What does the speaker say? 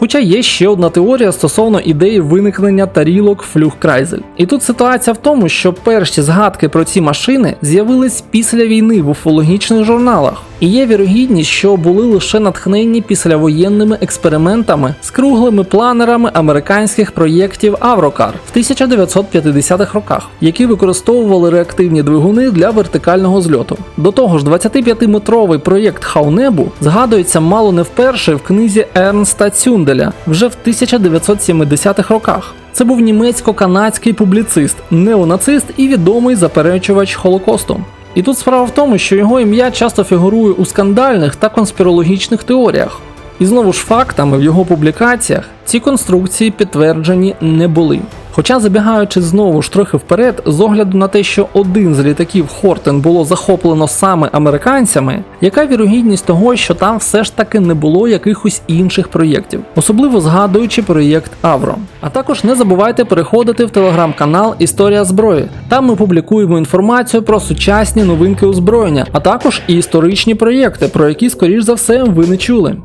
Хоча є ще одна теорія стосовно ідеї виникнення тарілок Флюхкрайзель. І тут ситуація в тому, що перші згадки про ці машини з'явились після війни в уфологічних журналах. І є вірогідність, що були лише натхнені післявоєнними експериментами з круглими планерами американських проєктів Аврокар в 1950-х роках, які використовували реактивні двигуни для вертикального зльоту. До того ж, 25-метровий проєкт Хаунебу згадується мало не вперше в книзі Ернста Цюнделя вже в 1970-х роках. Це був німецько-канадський публіцист, неонацист і відомий заперечувач Холокосту. І тут справа в тому, що його ім'я часто фігурує у скандальних та конспірологічних теоріях. І знову ж фактами в його публікаціях ці конструкції підтверджені не були. Хоча забігаючи знову ж трохи вперед, з огляду на те, що один з літаків Хортен було захоплено саме американцями, яка вірогідність того, що там все ж таки не було якихось інших проєктів, особливо згадуючи проєкт Авро. А також не забувайте переходити в телеграм-канал Історія зброї. Там ми публікуємо інформацію про сучасні новинки озброєння, а також і історичні проєкти, про які, скоріш за все, ви не чули.